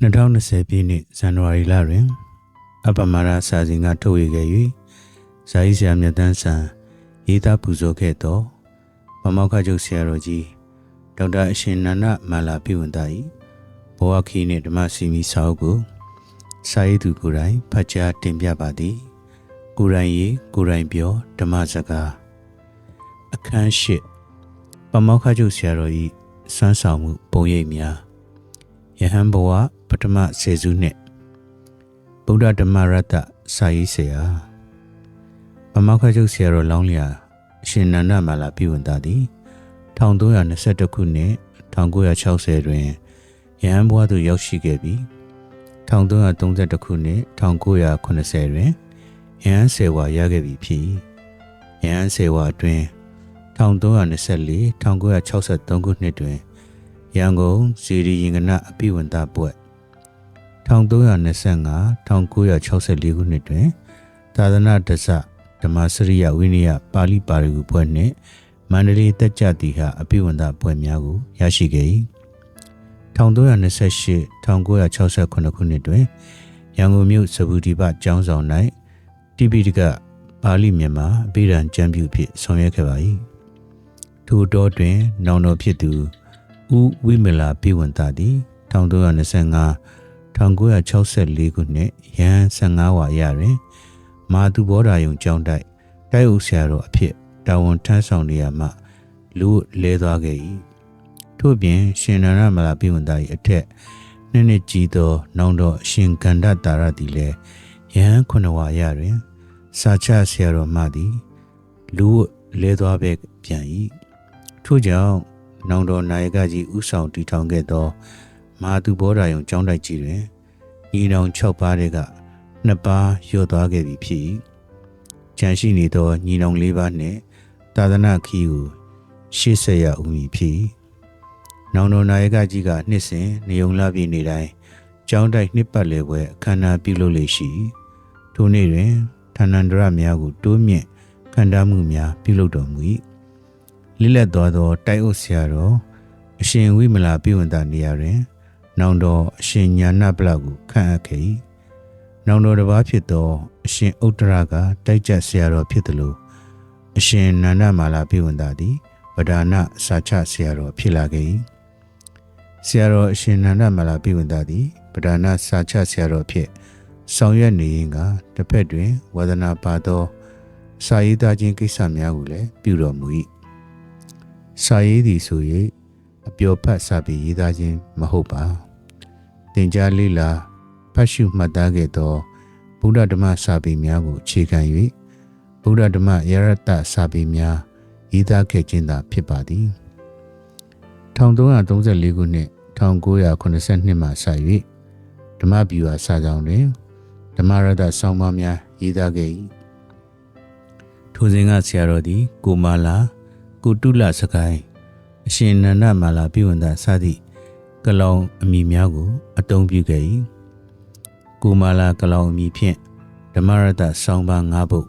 2020ပြည့်နှစ်ဇန်နဝါရီလတွင် အပမာရစာစဉ်ကထုတ်ဝေခဲ့၍ဇာတိဆရာမြတ်တန်းဆန်ရေးသားပူဇော်ခဲ့သောမမောက္ခကျုပ်ဆရာတော်ကြီးဒေါက်တာအရှင်နန္ဒမာလာပြဝန်သား၏ဘောဝခီနှင့်ဓမ္မစီမီစာအုပ်ကိုစာရေးသူကိုယ်တိုင်ဖတ်ကြားတင်ပြပါသည် ကိုယ်တိုင်ရေးကိုယ်တိုင်ပြောဓမ္မစကားအခန်းရှိပမောက္ခကျုပ်ဆရာတော်၏စွမ်းဆောင်မှုပုံရိပ်များ ယဟန်ဘဝပထမဆယ်စုနှစ်ဗုဒ္ဓဓမ္မရတ္တစာရေးဆရာပမောက္ခကျုပ်ဆရာတော်လောင်းလျာအရှင်နန္ဒမာလာပြည်ဝန်သားသည်1322ခုနှစ်1960တွင်ယဟန်ဘဝသို့ရောက်ရှိခဲ့ပြီး1332ခုနှစ်1980တွင်ယဟန်ဆေဝါရခဲ့ပြီဖြစ်၏ယဟန်ဆေဝါအတွင်း1324 1963ခုနှစ်တွင် ရန်ကုန်စီရီရင်ကနအပိဝန်သားပွဲ1325 1964ခုနှစ်တွင် သာသနာတစဓမ္မစရိယဝိနည်းပါဠိပါရဂူပွဲနှင့်မန္တလေးတက်ကြတိဟအပိဝန်သားပွဲများကိုရရှိခဲ့၏1328 1968ခုနှစ်တွင်ရန်ကုန်မြို့စဗူဒီပကျောင်းဆောင်၌တိပိဋကပါဠိမြန်မာအပိဓာန်ကျမ်းပြုဖြင့်ဆောင်ရွက်ခဲ့ပါ၏ထိုတော်တွင် နောင်တော်ဖြစ်သူ ဦးဝိမလာပြေဝန္တာသည်1325 1964ခုနှစ်ရန်15ဝါရတွင် မာသူဘောဓာယုံကျောင်းတိုက်တိုက်အုပ်ဆရာတော်အဖြစ်တာဝန်ထမ်းဆောင်နေရမှလူလဲသွားခဲ့၏ထို့ပြင်ရှင်နန္ဒမလာပြေဝန္တာ၏အထက်နှစ်နှစ်ကြီးသောနောင်တော်အရှင်ကန္ဒတာရသည်လည်းရန်9ဝါရတွင် စာချဆရာတော်မှသည် လူလဲသွားပဲပြန်၏ထို့ကြောင့် နောင်တော်နာယကကြီးဦးဆောင်တည်ထောင်ခဲ့သောမဟာသူဘောဓာယုံကျောင်းတိုက်ကြီးတွင်ညီနောင်6ပါးတွေကနှစ်ပါးလျော့သွားခဲ့ပြီဖြစ်၏။ကြံရှိနေသောညီနောင်၄ပါးနှင့်သာသနာခီးကိုရှေ့ဆက်ရဦးမည်ဖြစ်၏။နောင်တော်နာယကကြီးကနှစ်စဉ်နေုံလာပြည်နေတိုင်းကျောင်းတိုက်နှစ်ပတ်လည်ပွဲအခမ်းအနားပြုလုပ်လေရှိ။ထိုနေ့တွင်ဌာနန္ဒရများကိုတိုးမြင့်ခံထားမှုများပြုလုပ်တော်မူ၏။ လိလက်သွားသောတိုက်အုပ်ဆရာတော်အရှင်ဝိမလာပြည့်ဝတာနေရာတွင် နောင်တော်အရှင်ညာနာပလကိုခန့်အပ်ခဲ့၏။နောင်တော်တစ်ပါးဖြစ်သောအရှင်ဥတ္တရကတိုက်ကြဆရာတော်ဖြစ်သလိုအရှင်နန္ဒမာလာပြည့်ဝတာသည်ဗဒါနစာချဆရာတော်ဖြစ်လာခဲ့၏။ဆရာတော်အရှင်နန္ဒမာလာပြည့်ဝတာသည်ဗဒါနစာချဆရာတော်ဖြစ်ဆောင်ရွက်နေရင်ကတစ်ဖက်တွင်ဝါဒနာပါသောစာရေးသားခြင်းကိစ္စများကိုလည်းပြုတော်မူ၏။ စာရေးသည်ဆို၍အပျော်ဖတ်စာပေရေးသားခြင်းမဟုတ်ပါသင်ကြားလေ့လာဖတ်ရှုမှတ်သားခဲ့သောဗုဒ္ဓဓမ္မစာပေများကိုအခြေခံ၍ဗုဒ္ဓဓမ္မယရတစာပေများရေးသားခဲ့ခြင်းသာဖြစ်ပါသည်1334ခုနှစ်1982မှစ၍ဓမ္မဗျူဟာစာကြောင်းတွင်ဓမ္မရတဆောင်းပါးများရေးသားခဲ့၏ထိုစဉ်ကဆရာတော်သည်ကိုမာလာ ကိုတုလစကိုင်းအရှင်နန္ဒမာလာပြည့်ဝန္တာစသည့်ကလောင်အမိများကို အတုံးပြုခဲ့၏ကိုမာလာကလောင်အမိဖြင့်ဓမ္မရတဆောင်းပါး၅ပုဒ်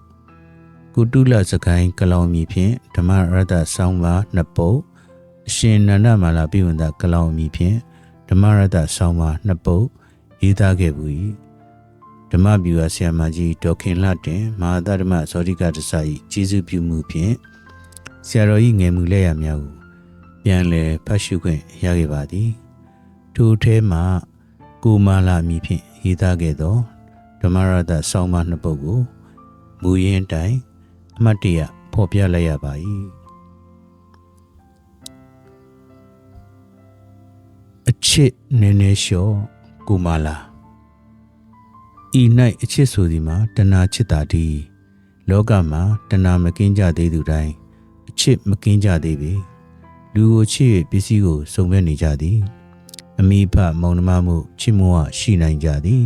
ကုတုလစကိုင်းကလောင်အမိဖြင့်ဓမ္မရတဆောင်းပါး၂ပုဒ်အရှင်နန္ဒမာလာပြည့်ဝန္တာကလောင်အမိဖြင့်ဓမ္မရတဆောင်းပါး၂ပုဒ်ရေးသားခဲ့ပူ၏ဓမ္မဗျူဟာဆရာမကြီးဒေါခင်လှတင်မဟာသဓမ္မဇောတိကတဆာ၏ကျေးဇူးပြုမှုဖြင့် ဆရာတော်၏ငယ်မှုလက်ရများကိုပြန်လည်ဖတ်ရှုခွင့်ရခဲ့ပါသည်ထိုထဲမှကိုမာလာအမည်ဖြင့်ရေးသားခဲ့သောဓမ္မရတဆောင်းပါးနှစ်ပုဒ်ကိုမူရင်းတိုင်အမတ်တရဖော်ပြလိုက်ရပါ၏အချစ်နည်းနည်းလျှော့ကိုမာလာဤ၌အချစ်ဆိုသည်မှာတဏှာချစ်တာတည်းလောကမှာတဏှာမကင်းကြသေးသူတိုင်းအ ချစ်မကင်းကြသေးပေလူကိုချစ်၍ပစ္စည်းကိုစုံမဲ့နေကြသည်အမိဖမောင်နှမမှုချစ်မွားရှိနိုင်ကြသည်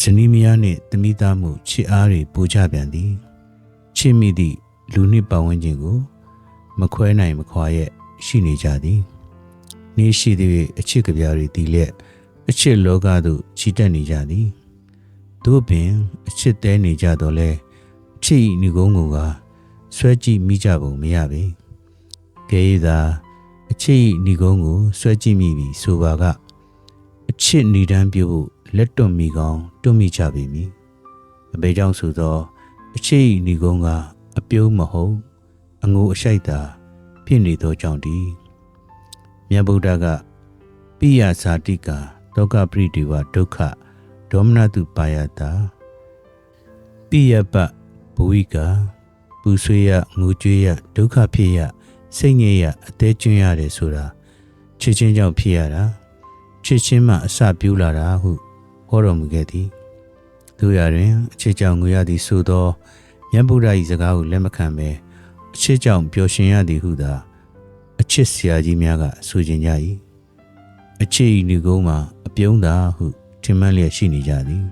ဇနီးမယားနှင့်တမိသားမှုချစ်အားတွေပူကြပြန်သည်ချစ်မိသည့်လူနှင့်ပတ်ဝန်းကျင်ကို မခွဲနိုင်မခွာရဲ့ရှိနေကြသည်နေရှိသည့်အချစ်ကြပြားတွေတည်လျက်အချစ်လောကသို့ချီတက်နေကြသည်တို့ပင် အချစ်တဲနေကြတော့လဲအချစ်ဤငုံငုံက ဆွဲကြည့်မိကြပုံမရပေကဲသာအချစ်ဤဏီကုန်းကိုဆွဲကြည့်မိပြီဆိုပါကအချစ်ဏိဒန်းပြုဖို့လက်တွန့်မိကောင်းတွန့်မိကြပေမည်အဘေကြောင့်ဆိုသောအချစ်ဤဏိကုံးကအပြုံးမဟုတ်အငိုအရှိုက်သာဖြစ်နေသောကြောင့်ဒီမြတ်ဗုဒ္ဓကပိယဇာတိကာတောကပရိဒီဝဒုက္ခဒေါမနတုပါယတာပိယပဘဝိကာ ပူဆွေးရငိုကြွေးရဒုက္ခဖြစ်ရစိတ်ငြိရအသေးကျွင်းရတယ်ဆိုတာချစ်ချင်းကြောင့်ဖြစ်ရတာချစ်ချင်းမှအစပြူးလာတာဟုဟောတော်မူခဲ့သည်တို့ရတွင်အချစ်ကြောင့်ငွေရသည်ဆိုသောမြတ်ဗုဒ္ဓ၏စကားကိုလက်မခံဘဲအချစ်ကြောင့်ပျော်ရွှင်ရသည်ဟုသာအချစ်ဆရာကြီးများကဆိုကြကြ၏အချစ်ဤလူကုန်းမှာအပြုံးသာဟုထင်မှန်လျက်ရှိနေကြသည်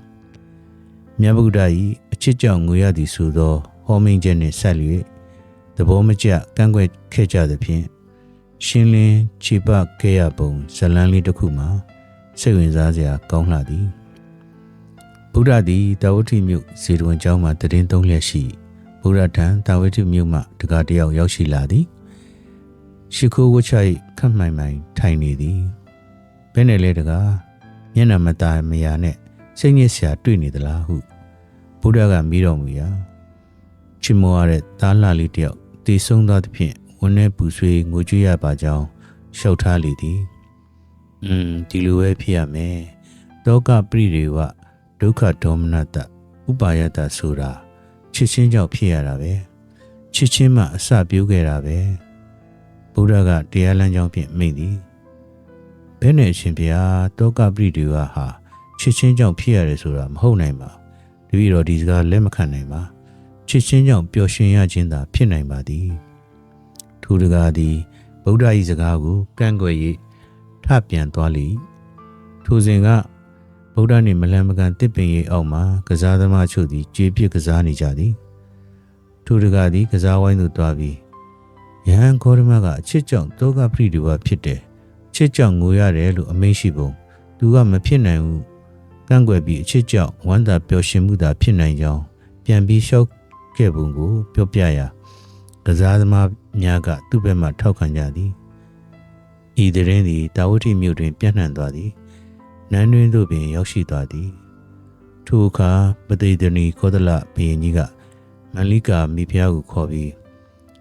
မြတ်ဗုဒ္ဓ၏အချစ်ကြောင့်ငွေရသည်ဆိုသော ဟောမင်းချက်နှင့်ဆက်လျက်သဘောမကျကန့်ကွက်ခဲ့ကြသဖြင့်ရှင်းလင်းခြေပခဲ့ရပုံဇလန်းလေးတစ်ခုမှာစိတ်ဝင်စားစရာကောင်းလှသည်ဗုဒ္ဓသည်တာဝတိမြို့ဇေဒဝန်ကျောင်းမှာတည်င်းသုံးလျက်ရှိဗုဒ္ဓထံတာဝတိမြို့မှတကားတယောက်ရောက်ရှိလာသည်ရှိခိုးဝချိုက်ခတ်မှိုင်မှိုင်ထိုင်နေသည်ဘယ်နဲ့လဲတကားမျက်နှာမตาမယာနဲ့စိတ်ညစ်စရာတွေ့နေသလားဟုဗုဒ္ဓကမိတော်မူရာ ချစ်မောရတဲ့သားလှလေးတယောက်တည်ဆုံးသောသဖြင့်ဝန်းထဲပူဆွေးငိုကြွေးရပါကြောင်းရှောက်ထားလေသည်။อืมဒီလိုပဲဖြစ်ရမယ်။တောကပရိဒေဝဒုက္ခဒေါမနတဥပါယတဆိုတာချစ်ချင်းကြောင့်ဖြစ်ရတာပဲ။ချစ်ချင်းမှအစပြုခဲ့တာပဲ။ဘုရားကတရားလမ်းကြောင်းဖြင့်မိန့်သည်။ဘယ်နဲ့အရှင်ဘုရားတောကပရိဒေဝဟာချစ်ချင်းကြောင့်ဖြစ်ရတယ်ဆိုတာမဟုတ်နိုင်ပါ။တပည့်တော်ဒီစကားလက်မခံနိုင်ပါ။ ချစ်ချင်းကြောင့်ပျော်ရွှင်ရခြင်းသာဖြစ်နိုင်ပါသည်။ထိုတကားသည်ဗုဒ္ဓ၏စကားကိုကန့်ကွက်၍ထပြန်သွားလေထိုစဉ်ကဗုဒ္ဓနှင့်မလန်မကန်တစ်ပင်ရိပ်အောက်မှာကစားသမားချို့သည်ကြေးပြစ်ကစားနေကြသည်ထိုတကားသည်ကစားဝိုင်းသို့တွားပြီးယဟန်ခေါရမကအချစ်ကြောင့်တောကပရိဒီဝဖြစ်တယ်ချစ်ကြောင့်ငိုရတယ်လို့အမိန့်ရှိပုံသူကမဖြစ်နိုင်ဘူးကန့်ကွက်ပြီးအချစ်ကြောင့်ဝမ်းသာပျော်ရွှင်မှုသာဖြစ်နိုင်ကြောင်းပြန်ပြီးရှောက် ခဲ့ပုံကို ပြောပြရာကစားသမားများကသူ့ဘက်မှထောက်ခံကြသည်ဤတရင်သည်တာဝတိမြို့တွင် ပြန့်နှံ့သွားသည်နန်းတွင်သို့ပင်ရောက်ရှိသွားသည်ထိုအခါပတိဒနီခောဒလဘုရင်ကြီးကမန္လိကာမိဖုရားကိုခေါ်ပြီး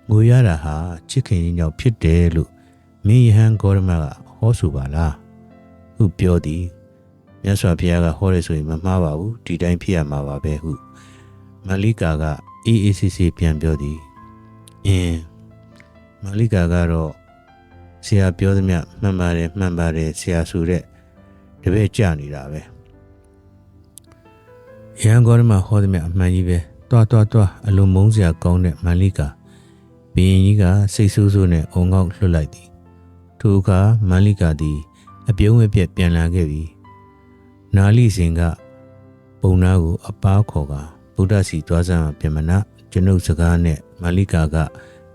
ငိုရတာဟာချစ်ခင်ကြောင့်ဖြစ်တယ်လို့မင်းယဟန်ဂေါရမကဟောဆိုပါလားဟုပြောသည်မြတ်စွာဘုရားကဟောရဆိုရင်မမှားပါဘူးဒီတိုင်းဖြစ်ရမှာပါပဲဟုမန္လိကာက အေးအေးဆေးဆေးပြန်ပြောသည်အင်းမန္လိကာကတော့ဆရာပြောသမျှမှန်ပါတယ်မှန်ပါတယ်ဆရာဆိုတဲ့တပည့်ကြနေတာပဲရန်ကုန်မှာဟောသမျှအမှန်ကြီးပဲတွားတွားတွားအလုံးမုန်းစရာကောင်းတဲ့မန္လိကာဘီရင်ကြီးကစိတ်ဆိုးဆိုးနဲ့အုံငေါက်လွတ်လိုက်သည်ထိုအခါမန္လိကာသည် အပြုံးဝဲပြက်ပြန်လာခဲ့ပြီနာလိစဉ်ကပုံနာကိုအပားခေါ်က ဗုဒ္ဓစီသွားစမ်းပြမနာကျွန်ုပ်စကားနဲ့မန္လိကာက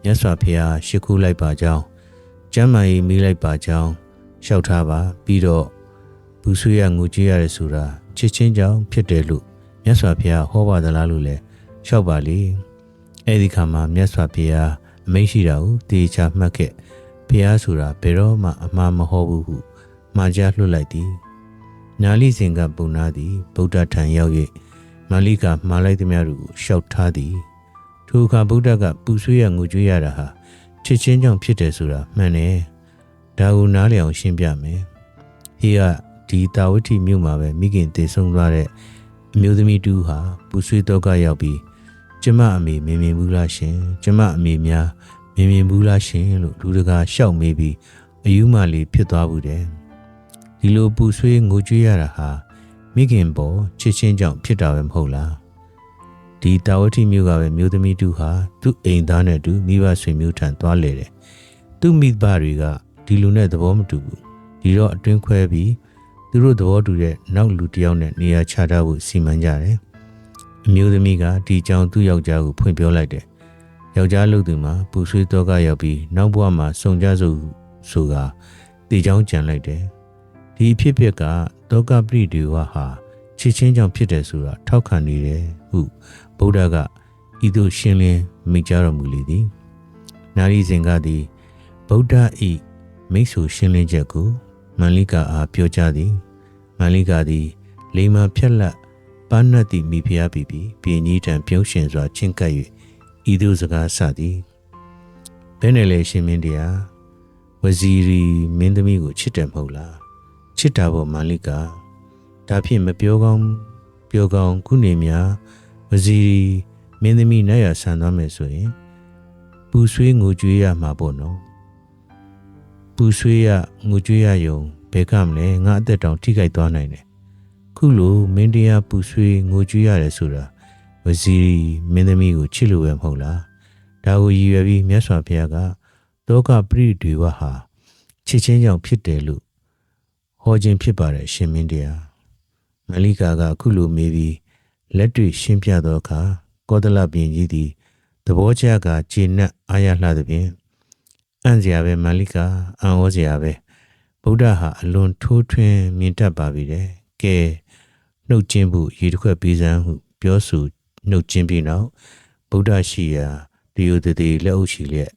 မြတ်စွာဘုရားရှ िख ူးလိုက်ပါကြောင်းကျမ်းမာရေးမိလိုက်ပါကြောင်းလျှောက်ထားပါပြီးတော့ဘူးဆွေးရငိုကြည့်ရတယ်ဆိုတာချစ်ချင်းကြောင့်ဖြစ်တယ်လို့မြတ်စွာဘုရားဟောပါသလားလို့လဲလျှောက်ပါလေအဲ့ဒီခါမှာမြတ်စွာဘုရားအမိန့်ရှိတာကိုတေချာမှတ်ခဲ့ဘုရားဆိုတာဘယ်တော့မှအမှားမဟုတ်ဘူးဟုမှားကြားလွှတ်လိုက်သည်နာလိစင်ကပုံနာသည်ဗုဒ္ဓထံရောက်၍ မာလိကမှားလိုက်သည်များတို့ကိုရှောက်ထားသည်ထိုအခါဗုဒ္ဓကပူဆွေးရငိုကြွေးရတာဟာချစ်ချင်းကြောင့်ဖြစ်တယ်ဆိုတာမှန်တယ်ဒါကိုနားလည်အောင်ရှင်းပြမယ်ဟေးကဒီတာဝတိမြို့မှာပဲမိခင်တည်ဆုံသွားတဲ့အမျိုးသမီးတူဟာပူဆွေးတော့ကရောက်ပြီးကျမအမေမင်းမင်းဘူးလားရှင်ကျမအမေများမင်းမင်းဘူးလားရှင်လို့လူတကာရှောက်မေးပြီးအယူမလေးဖြစ်သွားဘူးတယ်ဒီလိုပူဆွေးငိုကြွေးရတာဟာ မိခင်ပေါ်ချစ်ချင်းကြောင့်ဖြစ်တာပဲမဟုတ်လားဒီတာဝတိမျိုးကပဲမျိုးသမီးတူဟာသူ့အိမ်သားနဲ့တူမိဘဆွေမျိုးထံသွားလေတယ်သူ့မိဘတွေကဒီလူနဲ့သဘောမတူဘူးဒီတော့အတွင်းခွဲပြီးသူတို့သဘောတူတဲ့နောက်လူတစ်ယောက်နဲ့နေရာချထားဖို့စီမံကြတယ်အမျိုးသမီးကဒီကြောင်သူ့ယောက်ျားကိုဖွင့်ပြောလိုက်တယ်ယောက်ျားလူသူမှာပူဆွေးတော့ကရောက်ပြီးနောက်ဘဝမှာစုံကြစို့ဆိုကတေချောင်းကြံလိုက်တယ် ဒီအဖြစ်အပျက်ကတောကပရိဒီဝဟာချစ်ချင်းကြောင့်ဖြစ်တယ်ဆိုတာထောက်ခံနေတယ်ဟုဗုဒ္ဓကဤသို့ရှင်းလင်းမိကြတော်မူလေသည်နာရီစဉ်ကသည်ဗုဒ္ဓဤမိတ်ဆွေရှင်းလင်းချက်ကိုမန္လိကာအားပြောကြားသည်မန္လိကာသည်လိမ္မာဖြက်လက်ပန်းနတ်သည့်မိဖုရားပြီပြီပြင်ကြီးတံပြုံးရှင်စွာချင်းကပ်၍ဤသို့စကားဆသည်ဘယ်နဲ့လဲရှင်မင်းတရားဝဇီရီမင်းသမီးကိုချစ်တယ်မဟုတ်လား ချစ်တာပေါ့မန္လိကာဒါဖြင့်မပြောကောင်းပြောကောင်းခုနေများဝဇီရီမင်းသမီးနဲ့ရဆန်သွားမယ်ဆိုရင်ပူဆွေးငိုကြွေးရမှာပေါ့နော်ပူဆွေးရငိုကြွေးရယုံဘယ်ကမလဲငါအသက်တောင်ထိခိုက်သွားနိုင်တယ်ခုလိုမင်းတရားပူဆွေးငိုကြွေးရတယ်ဆိုတာဝဇီရီမင်းသမီးကိုချစ်လို့ပဲမဟုတ်လားဒါကိုရည်ရွယ်ပြီးမြတ်စွာဘုရားကတောကပရိဒေဝဟာချစ်ချင်းကြောင့်ဖြစ်တယ်လို့ ဟောခြင်းဖြစ်ပါတယ်ရှင်မင်းတရားမလိကာကခုလိုမေးပြီးလက်တွေ့ရှင်းပြသောအခါကောသလပြင်ကြီးသည်သဘောကျကကျေနပ်အားရလှသဖြင့်အံ့စရာပဲမလိကာအံ့ဩစရာပဲဗုဒ္ဓဟာအလွန်ထိုးထွင်းမြင်တတ်ပါပြီတဲ့ကဲနှုတ်ချင်းဖို့ရေတစ်ခွက်ပေးစမ်းဟု ပြောဆိုနှုတ်ချင်းပြီးနောက်ဗုဒ္ဓရှိရာတယုတတိလက်အုပ်ရှိလျက်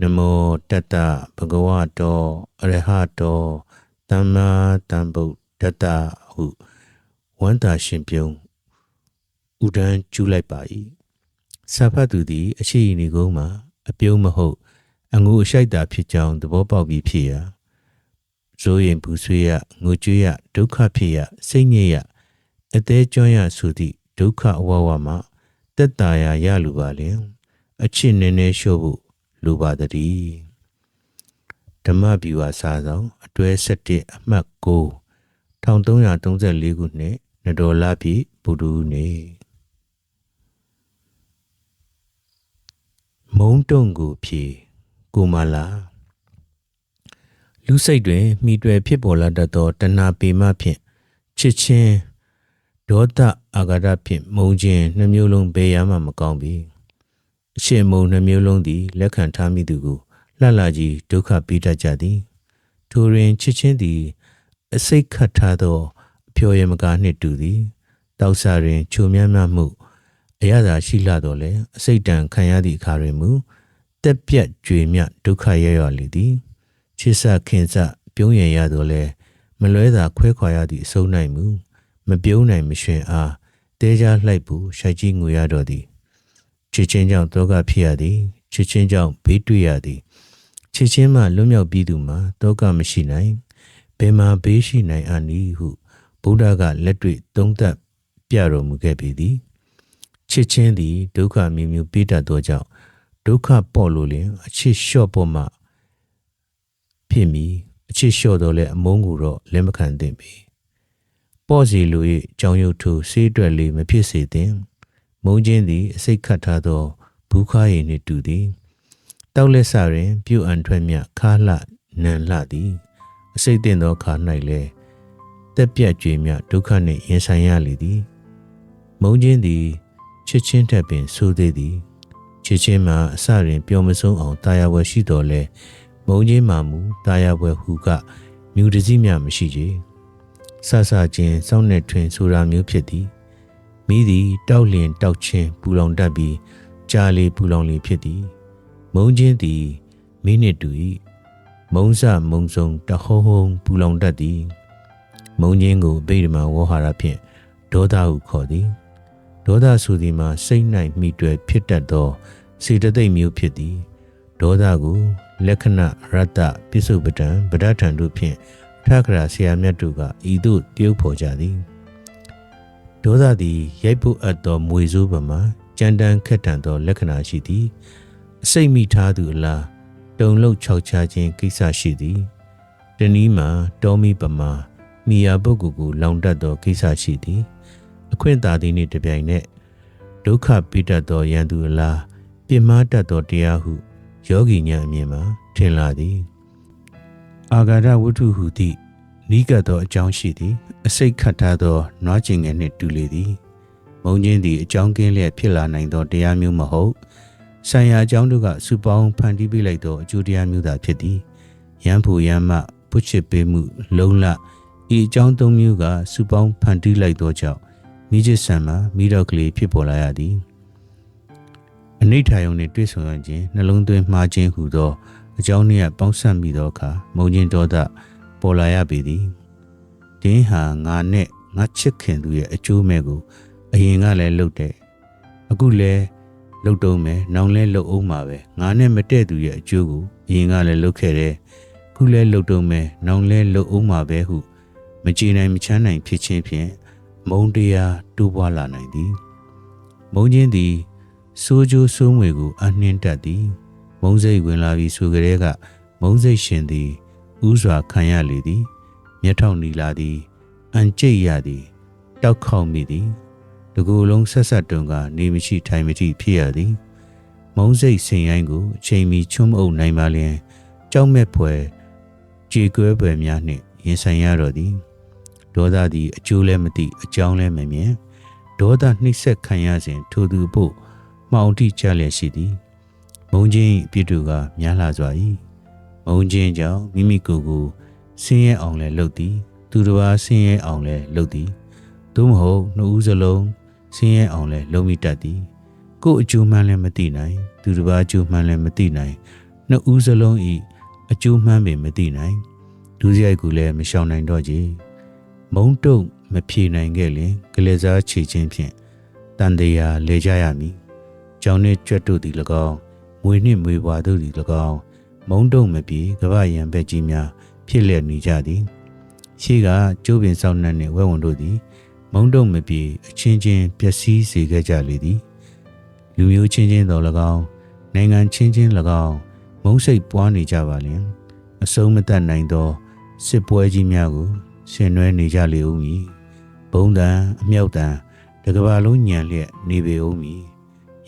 နမောတတ္တဘဂဝတောအရဟတော သမ္မာသမ္ဗုဒ္ဓတ္တဟုဝန္တာရှင်ပြုံးဥဒန်းကျူးလိုက်ပါ၏စာဖတ်သူသည်အရှိအီနေကုန်းမှာအပြုံးမဟုတ်အငူအရှိုက်တာဖြစ်ကြောင်းသဘောပေါက်ပြီးဖြစ်ရာဇိုးရင်ဘူးဆွေးရငိုကြွေးရဒုက္ခဖြစ်ရစိတ်ညစ်ရအသေးကျွမ်းရဆိုသည့်ဒုက္ခအဝဝမှာတက်တာရာရလူပါလင်အချစ်နည်းနည်းရှို့ဖို့လိုပါတည်း ဓမ္မဘီဝါစာဆောင်အတွဲ7အမှတ်9 1334ခုနှစ်နဒေါ်လာပြည်ဗုဒ္ဓဦးနေ့မုံတုံကိုဖြေကိုမလာလူစိတ်တွင်မိတွေ့ဖြစ်ပေါ်လာတတ်သောတဏှာပေမဖြင့်ချစ်ချင်းဒေါသအာဃာတဖြင့်မုံခြင်းနှမျိုးလုံးဘယ်ရမှမကောင်းပြီအရှင်မုံနှမျိုးလုံးသည်လက်ခံထားမိသူကို လှလှကြီးဒုက္ခပေးတတ်ကြသည် ထိုတွင်ချစ်ချင်းသည် အစိတ်ခတ်ထားသောအဖျော်ရမကားနှင့်တူသည်တောက်စာတွင်ချုံမြန်းမြမှုအရသာရှိလာတော့လေအစိတ်တန်ခံရသည့်အခါတွင်မူတက်ပြတ်ကြွေမြဒုက္ခရရလေသည်ချစ်စခင်စပြုံးရရတော့လေမလွဲသာခွဲခွာရသည့်အဆုံးနိုင်မူမပြုံးနိုင်မရှင်အားတဲကြလှိုက်ဘူးရှိုက်ကြီးငွေရတော့သည်ချစ်ချင်းကြောင့်တောကဖြစ်ရသည်ချစ်ချင်းကြောင့်ဘေးတွေ့ရသည် ချစ်ချင်းမှလွတ်မြောက်ပြီးသူမှာတောကမရှိနိုင်ဘယ်မှာဘေးရှိနိုင်အနည်းဟုဗုဒ္ဓကလက်တွေ့သုံးသပ်ပြတော်မူခဲ့ပေသည်ချစ်ချင်းသည်ဒုက္ခမျိုးမျိုးပေးတတ်သောကြောင့်ဒုက္ခပေါ်လို့လင်အချစ်လျှော့ပေါ်မှဖြစ်မီအချစ်လျှော့တော့လဲအမုန်းကိုတော့လက်မခံသင့်ပေပေါ့စီလူ၏ကြောင်ရုပ်ထုဆေးအတွက်လေးမဖြစ်စေသင့်မုံချင်းသည်အစိတ်ခတ်ထားသောဘူးခါရည်နှင့်တူသည် တောက်လက်စတွင် ပြုတ်အံထွက်မြခါလှနံလှသည်အစိတ်တင်သောခါ၌လဲတက်ပြတ်ကြွေမြဒုက္ခနှင့်ရင်ဆိုင်ရလေသည်မုံချင်းသည်ချစ်ချင်းထက်ပင်ဆိုးသေးသည်ချစ်ချင်းမှာအစရင်ပျော်မဆုံးအောင်တာယာဝယ်ရှိတော်လဲမုံချင်းမှမူတာယာဝယ်ဟုကမြူတစည်းမြမရှိကြဆဆချင်းစောင်းနဲ့ထွင်ဆိုတာမျိုးဖြစ်သည်မိသည်တောက်လျင်တောက်ချင်းပူလောင်တတ်ပြီးကြာလေပူလောင်လေဖြစ်သည် မုံချင်းသည်မိနစ်တူ၏မုံစမုံစုံတဟုံးဟုံးပူလောင်တတ်သည်မုံချင်းကိုဗိဓမာဝေါဟာရဖြင့်ဒေါသဟုခေါ်သည်ဒေါသဆိုသည်မှာစိတ်၌မိတွယ်ဖြစ်တတ်သောစေတသိက်မျိုးဖြစ်သည်ဒေါသကိုလက္ခဏရတ္တပစ္စုပဒံဗဒထံတို့ဖြင့်ထခရာဆရာမြတ်တို့ကဤသို့တရုပ်ဖော်ကြသည်ဒေါသသည်ရိုက်ပုတ်အပ်သောမွေစိုးပမာကြမ်းတမ်းခက်ထန်သောလက္ခဏာရှိသည် အစိတ်မိထားသူအလားတုံလုတ်ခြောက်ချခြင်းကိစ္စရှိသည်တနည်းမှာတောမီပမာမိယာပုဂ္ဂိုလ်ကိုလောင်တတ်သောကိစ္စရှိသည် အခွင့်သာသည်နှင့်တပြိုင်နက်ဒုက္ခပိတတ်သောယန္တုအလားပြင်းမာတတ်သောတရားဟုယောဂီညာအမြင်မှာထင်လာသည် အာဂါဒဝတ္ထုဟုသည့်နီးကပ်သောအကြောင်းရှိသည် အစိတ်ခတ်ထားသောနွားကျင်ငယ်နှင့်တူလေသည် မုံချင်းသည်အကြောင်းကင်းလျက်ဖြစ်လာနိုင်သောတရားမျိုးမဟုတ် ဆံရအကြောင်းတို့ကစုပေါင်းဖန်တီးပေးလိုက်သောအကျိုးတရားမျိုးသာဖြစ်သည်ရန်ဖို့ရန်မှဘုချစ်ပေးမှုလုံလဤအကြောင်းသုံးမျိုးကစုပေါင်းဖန်တီးလိုက်သောကြောင့်မိချစ်ဆံမှာမိတော့ကလေးဖြစ်ပေါ်လာရသည်အနိဋ္ဌာယုံနှင့်တွေ့ဆုံရခြင်းနှလုံးသွင်းမှားခြင်းဟူသောအကြောင်းနှင့်ပေါင်းစပ်မိသောအခါမုံချင်းတော်သပေါ်လာရပေသည်တင်းဟာငါနဲ့ငါချစ်ခင်သူရဲ့အကျိုးမဲ့ကို အရင်ကလည်းလှုပ်တယ်အခုလည်း လှုပ်တော့မယ်နောင်လဲလှုပ်အောင်မှာပဲငါနဲ့မတည့်သူရဲ့အကျိုးကိုအရင်ကလည်းလှုပ်ခဲ့တယ်ခုလည်းလှုပ်တော့မယ်နောင်လဲလှုပ်အောင်မှာပဲဟုမကြည်နိုင်မချမ်းနိုင်ဖြစ်ခြင်းဖြင့်မုံတရားတိုးပွားလာနိုင်သည်မုံချင်းသည်စိုးကြိုးစိုးငွေကိုအနှင်းတတ်သည်မုံစိတ်ဝင်လာပြီးဆိုကြတဲ့ကမုံစိတ်ရှင်သည်ဥစွာခံရလေသည် မျက်ထောင်နီလာသည်အန်ကျိတ်ရသည်တောက်ခေါက်မိသည် တကူလုံးဆက်ဆက်တုံကနေမရှိထိုင်မရှိဖြစ်ရသည် မုံစိတ်ဆင်ရိုင်းကိုအချိန်မီချွတ်မအုပ်နိုင်ပါလျင်ကြောက်မဲ့ဖွယ်ကြေကွဲပွယ်များနှင့်ရင်ဆိုင်ရတော့သည်ဒေါသသည်အကျိုးလည်းမသိအကြောင်းလည်းမမြင်ဒေါသနှိမ့်ဆက်ခံရစဉ်ထိုသူဖို့မှောင်တိကြလျက်ရှိသည်မုံချင်းအပြစ်တို့ကများလာစွာ၏မုံချင်းကြောင့်မိမိကိုယ်ကိုဆင်းရဲအောင်လည်းလုပ်သည် သူတစ်ပါးဆင်းရဲအောင်လည်းလုပ်သည်သို့မဟုတ်နှစ်ဦးစလုံး ဆင်းရဲအောင်လည်းလုပ်မိတတ်သည်ကိုယ်အကျိုးမှန်းလည်းမသိနိုင် သူတစ်ပါးအကျိုးမှန်းလည်းမသိနိုင်နှစ်ဦးစလုံးဤအကျိုးမှန်းပင်မသိနိုင်ဒုစရိုက်ကိုလည်းမရှောင်နိုင်တော့ကြမုံတုံမဖြေနိုင်ခဲ့လင်ကလေးစားချေခြင်းဖြင့်တန်တရားလေကြရမည်ကြောင်းနှင့်ကြွတ်တို့သည်၎င်းမွေနှင့်မွေပွားတို့သည်၎င်းမုံတုံမပြေကပ္ပယံဘက်ကြီးများဖြစ်လျက်နေကြသည်ရှိကကျိုးပင်ဆောင်နှံ့နှင့်ဝဲဝန်တို့သည် မုံတုံမပြေအချင်းချင်းပျက်စီးစေခဲ့ကြလေသည်လူမျိုးချင်းချင်းတော်၎င်းနိုင်ငံချင်းချင်း၎င်းမုံစိတ်ပွားနေကြပါလျင်အဆုံးမတတ်နိုင်သောစစ်ပွဲကြီးများကိုဆင်နွှဲနေကြလေဦးမည်ဘုံတန်အမြောက်တန်တကဘာလုံးညံလျက်နေပေဦးမည်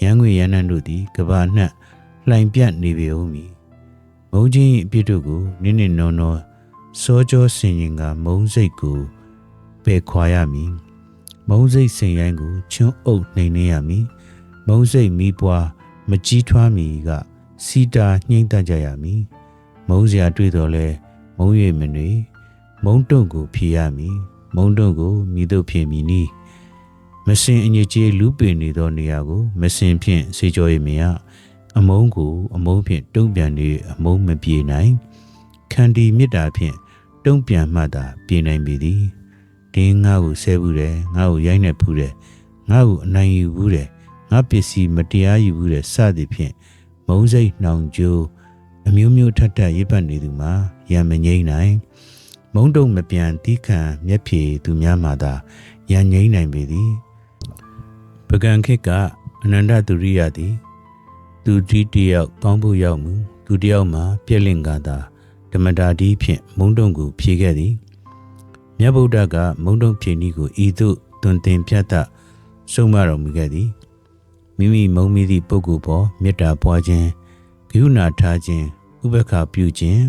ရန်ငွေရန်နံတို့သည်ကဘာနှံ့လှိုင်ပြတ်နေပေဦးမည်မုံချင်းအပြစ်တို့ကိုနင်းနေနော်နော်စောကြောဆင်ရင်ကမုံစိတ်ကိုပယ်ခွာရမည် မုံစိတ်ဆင်ရိုင်းကိုချွန်းအုပ်နှိမ်နေရမည်မုံစိတ်မီးပွားမကြီးထွားမီကစီတာနှိမ့်တတ်ကြရမည်မုံစရာတွေ့တော်လဲမုံရိပ်မနေမုံတုံကိုဖြေရမည်မုံတုံကိုမိတို့ဖြေမည်နီမစင်အညစ်ကြေးလူပင်နေသောနေရာကိုမစင်ဖြင့်စေကြောရမည်အမုံကိုအမုံဖြင့်တုံ့ပြန်နေအမုံမပြေနိုင်ခန္တီမေတ္တာဖြင့်တုံ့ပြန်မှသာပြေနိုင်ပြီသည် တင်းငါ့ကိုဆဲဘူးတယ်ငါ့ကိုရိုက်နေဘူးတယ်ငါ့ကိုအနိုင်ယူဘူးတယ်ငါပစ္စည်းမတရားယူဘူးတယ်စသည်ဖြင့်မုံစိတ်နှောင်ကြိုးအမျိုးမျိုးထက်ထက်ရေးပတ်နေသူမှာရံမငိမ့်နိုင် မုံတုံမပြန်တီးခံမျက်ဖြေသူများမှသာရန်ငိမ့်နိုင်ပေသည်ပကံခေတ်ကအနန္တသူရိယသည်သူဒီတယောက်ကောင်းဖို့ရောက်မှုသူတယောက်မှာပြည့်လင့်ကသာဓမ္မတာဒီဖြင့်မုံတုံကိုဖြေခဲ့သည် မြတ်ဗုဒ္ဓကမုံတုံဖြေနည်းကိုဤသို့တွင်တင်ပြတ်တဆုံးမတော်မူခဲ့သည်မိမိမုံမိသည့်ပုဂ္ဂိုလ်ပေါ်မေတ္တာပွားခြင်းဂရုဏာထားခြင်းဥပက္ခပြုခြင်း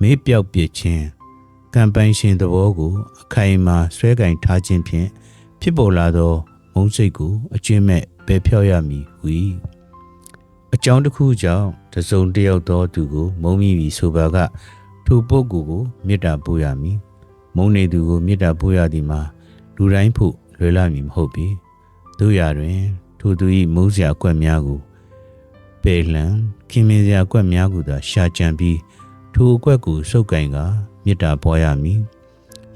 မေးပြောက်ပြစ်ခြင်းကံပိုင်ရှင်သဘောကို အခိုင်အမာဆွဲကင်ထားခြင်းဖြင့်ဖြစ်ပေါ်လာသော မုံစိတ်ကိုအကျဉ်းမဲ့ပယ်ဖြောက်ရမည်ဟူ၏အကြောင်းတစ်ခုကြောင့်တစုံတစ်ယောက်သောသူကို မုံမိပြီဆိုပါကထိုပုဂ္ဂိုလ်ကိုမေတ္တာပို့ရမည် မုံနေသူကိုမေတ္တာပို့ရသည်မှာလူတိုင်းဖို့လွယ်လာမည်မဟုတ်ပေတို့ရတွင် ထိုသူ၏မုန်းစရာအကွက်များကိုပေလံခင်မင်စရာအကွက်များကိုသာရှာကြံပြီးထိုအကွက်ကိုစုပ်ကင်ကမေတ္တာပွားရမည်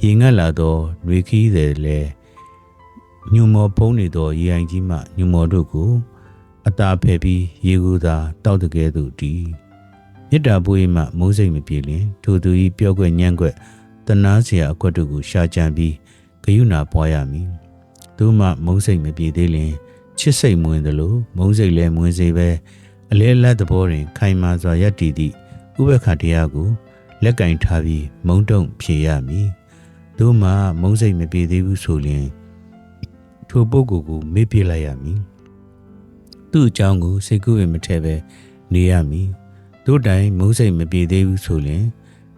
ရေငတ်လာသောနှွေခီးသည်လည်းညုံမော်ဖုံးနေသောရေအိုင်ကြီးမှညုံမော်တို့ကိုအတာဖယ်ပြီးရေကူသာတောက်တကယ်သူတည်မေတ္တာပွေးမှမိုးစိတ်မပြေလင်ထိုသူ၏ပြောခွင့်ညံ့ခွက်တ နာစရာအခွက်တို့ကိုရှာကြံပြီးဂယုဏပွားရမည်။သူမှမုန်းစိတ်မပြေသေးလျင်ချစ်စိတ်မဝင်သလိုမုန်းစိတ်လည်းမဝင်စေပဲအလဲလက်သဘောတွင် ခိုင်မာစွာယက်တည်သည့်ဥပက္ခတရားကိုလက်ကင်ထားပြီးမုံတုံဖြေရမည်။သူမှမုန်းစိတ်မပြေသေးဘူးဆိုလျင်ထိုပုဂ္ဂိုလ်ကိုမေ့ပြလိုက်ရမည်။သူ့အကြောင်းကိုစိတ်ကူးဝင်မထဲပဲနေရမည်။တို့တိုင်မုန်းစိတ်မပြေသေးဘူးဆိုလျင်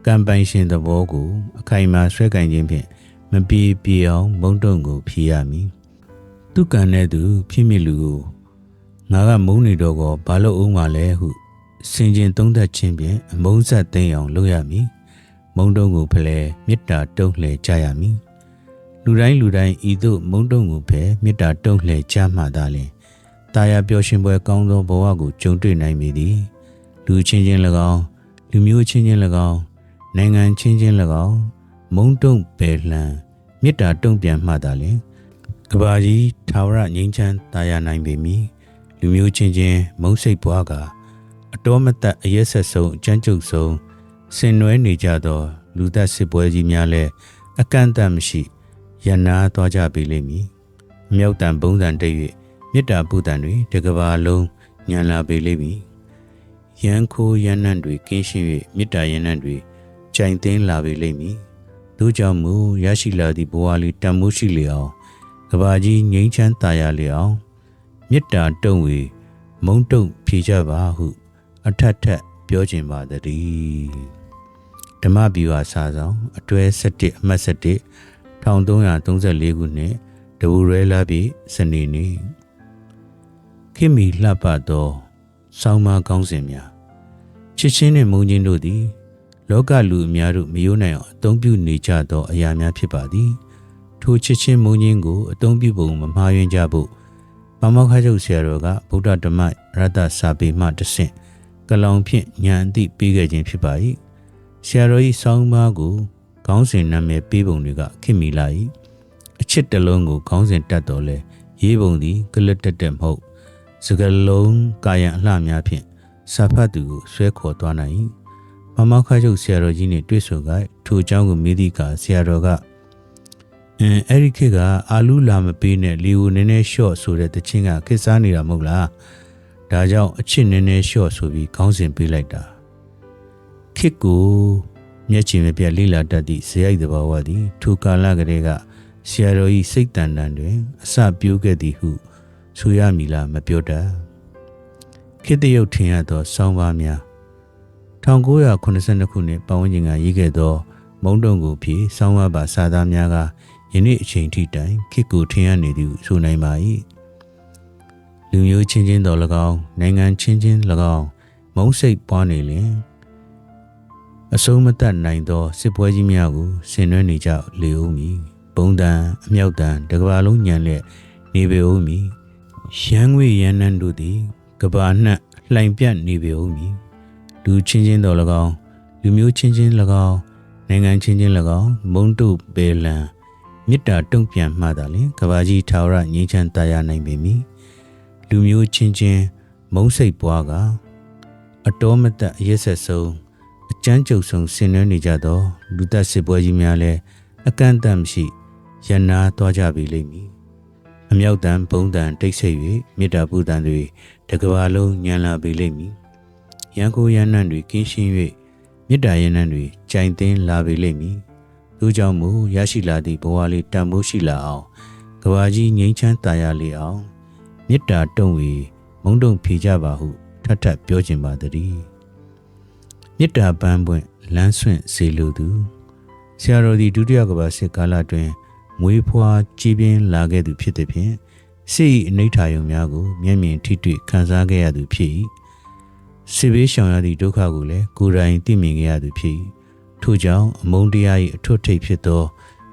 ကံပိုင်ရှင်သဘောကို အခိုင်အမာဆွဲကင်ခြင်းဖြင့်မပြေပြေအောင်မုံတုံကိုဖြေရမည်သူကံတဲ့သူ ဖြစ်မိလူကိုငါကမုန်းနေတော့ကောဘာလို့အောင်ပါလဲဟုစင်ကျင်သုံးသက်ခြင်းဖြင့်အမုန်းဆက်သိမ်းအောင်လုပ်ရမည်မုံတုံကိုဖလဲမေတ္တာတုံးလှည့်ကြရမည်လူတိုင်းလူတိုင်းဤသို့မုံတုံကိုဖဲမေတ္တာတုံးလှည့်ကြမှသာလျှင်တာယာပျော်ရွှင်ပွဲကောင်းသောဘဝကိုကြုံတွေ့နိုင်မည်သည်လူချင်းချင်း၎င်းလူမျိုးချင်းချင်း၎င်း နိုင်ငံချင်းချင်း၎င်းမမုံတုံပယ်လှန်မေတ္တာတုံ့ပြန်မှသာလျှင်ကဘာကြီးထာဝရငြိမ်းချမ်းသာယာနိုင်ပေမည်လူမျိုးချင်းချင်းမုံစိတ်ပွားကအတော်မတတ်အရက်ဆက်ဆုံးအကြမ်းကြုတ်ဆုံးဆင်နွှဲနေကြသော လူသက်စစ်ပွဲကြီးများလည်းအကန့်အသတ်မရှိရန်နာသွားကြပေလိမ့်မည်အမြောက်တန်ဘုံတန်တည့်၍မေတ္တာပုဒ်တန်တွေတကဘာလုံးညံလာပေလိမ့်မည်ရန်ခိုးရန်နံ့တွေကင်းရှင်း၍မေတ္တာရန်နံ့တွေ ကြိုင်သိမ်းလာပေလိမ့်မည်တို့ကြောင့်မူရရှိလာသည့်ဘဝလေးတန်မိုးရှိလေအောင်ကဘာကြီးငြိမ်းချမ်းသာယာလေအောင်မေတ္တာတုံဝေမုံတုံဖြေကြပါဟု အထက်ထက်ပြောခြင်းပါတည်းဓမ္မဗျူဟာစာဆောင်အတွဲ7အမှတ်7 1334ခုနှစ်ဒဝရဲလာပြီစနေနေ့ခင်မီလှပသောဆောင်းမကောင်းစဉ်များချစ်ချင်းနှင့်မုန်းချင်းတို့သည် လောကလူအများတို့မယိုးနိုင်အောင်အသုံးပြုနေကြသောအရာများဖြစ်ပါသည်ထိုချစ်ချင်းမုန်းချင်းကိုအသုံးပြုပုံမမှားယွင်းကြဖို့မမောက္ခချုပ်ဆရာတော်ကဗုဒ္ဓဓမ္မရတ္တစာပေမှတဆင့်ကလောင်ဖြင့်ဉာဏ်အသိပေးခဲ့ခြင်းဖြစ်ပါ၏ဆရာတော်၏ဆောင်းပါးကိုခေါင်းစဉ်နာမည်ပေးပုံတွေကခင်မိလာ၏အချစ်တစ်လုံးကိုခေါင်းစဉ်တက်တော်လဲရေးပုံသည်ကလတ်တက်တက်မဟုတ်စကလုံးကာယံအလှများဖြင့်စာဖတ်သူကိုဆွဲခေါ်သွားနိုင်၏ မမောက်ခချုပ်ဆရာတော်ကြီးနှင့်တွေ့ဆုံကထိုအကြောင်းကိုမေးသည့်အခါဆရာတော်ကအင်းအဲ့ဒီခေတ်ကအာလူလာမပေးနဲ့လီကိုနည်းနည်းလျှော့ဆိုတဲ့တခြင်းကခစ်စားနေတာမဟုတ်လားဒါကြောင့်အချစ်နည်းနည်းလျှော့ဆိုပြီးခေါင်းစဉ်ပေးလိုက်တာခေတ်ကိုမျက်ချင်မပြတ်လိလာတတ်သည့်ဇေယိုက်တဘာဝသည်ထိုကာလကလေးကဆရာတော်၏စိတ်တန်တန်တွင်အစပြိုးခဲ့သည်ဟုဆိုရမည်လားမပြောတတ်ခေတ္တရုတ်ထင်ရသောစောင်းပါးများ 1982ခုနှစ်ပတ်ဝန်းကျင်ကရေးခဲ့သော မုံတုံကိုဖြေစောင်းပါးပါစာသားများကယနေ့အချိန်ထိတိုင်ခေတ်ကိုထင်ရနေသည်ဟုဆိုနိုင်ပါ၏လူမျိုးချင်းချင်းတော်၎င်းနိုင်ငံချင်းချင်း၎င်းမုံစိတ်ပွားနေလျင်အဆုံးမတတ်နိုင်သောစစ်ပွဲကြီးများကိုဆင်နွှဲနေကြလေဦးမည်ဘုံတန်အမြောက်တန်တကဘာလုံးညံလက်နေပေဦးမည်ရန်ငွေရန်နန်းတို့သည်ကဘာနှံ့လှိုင်ပြတ်နေပေဦးမည် လူချင်းချင်းတော်၎င်းလူမျိုးချင်းချင်း၎င်းနိုင်ငံချင်းချင်း၎င်းမုံတုပေလံမေတ္တာတုံ့ပြန်မှသာလျှင်ကဘာကြီးထာဝရငြိမ်းချမ်းတရားနိုင်ပေမည်လူမျိုးချင်းချင်းမုံစိတ်ပွားကအတော်မတတ်အရက်ဆက်ဆုံးအကျန်းကျုပ်ဆုံးဆင်နွှဲနေကြသောလူသက်စစ်ပွဲကြီးများလည်းအကန့်အသတ်မရှိရန်နာသွားကြပြီလိမ့်မည်အမြောက်တန်ဘုံတန်တိတ်ဆိတ်၍မေတ္တာပူတန်တွေတကဘာလုံးညံလာပြီလိမ့်မည် ရန်ကိုရန်နံ့တွေကင်းရှင်း၍မေတ္တာရန်နံ့တွေကြိုင်သိမ်းလာပြီလိမ့်မည်သူကြောင့်မူရရှိလာသည့်ဘဝလေးတန်မိုးရှိလာအောင်ကဘာကြီးငြိမ်းချမ်းသာယာလေအောင်မေတ္တာတုံဝေမုံတုံဖြေကြပါဟုထပ်ထပ်ပြောခြင်းပါတည်းမေတ္တာပန်းပွင့်လမ်းဆွင့်စေလိုသူဆရာတော်ဒီဒုတိယကဘာစစ်ကာလတွင်မွေးဖွားကြီးပြင်းလာခဲ့သူဖြစ်သည်ဖြင့်စိတ်အနိဋ္ဌာယုံများကိုမျက်မြင်ထိတွေ့ခံစားခဲ့ရသူဖြစ်၏စ စ်ဘေးရှောင်ရသည့်ဒုက္ခကိုလည်းကိုယ်တိုင်သိမြင်ခဲ့ရသူဖြစ်၏ထို့ကြောင့်အမုန်းတရား၏အထွတ်ထိပ်ဖြစ်သော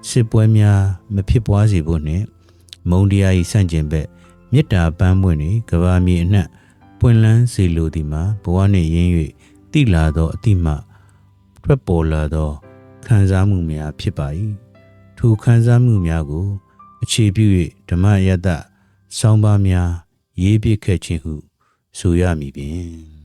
စစ်ပွဲများမဖြစ်ပွားစေဖို့နှင့်မုန်းတရား၏ဆန့်ကျင်ဘက်မေတ္တာပန်းပွင့်တွင်ကဘာမြေအနှံ့ပွင့်လန်းစေလိုသည်မှာဘဝနှင့်ရင်း၍တိလာသောအတိမထွက်ပေါ်လာသောခံစားမှုများဖြစ်ပါ၏ထိုခံစားမှုများကို အခြေပြု၍ဓမ္မယတ္တဆောင်းပါးများရေးပြခဲ့ခြင်းဟုဆိုရမည်ပင်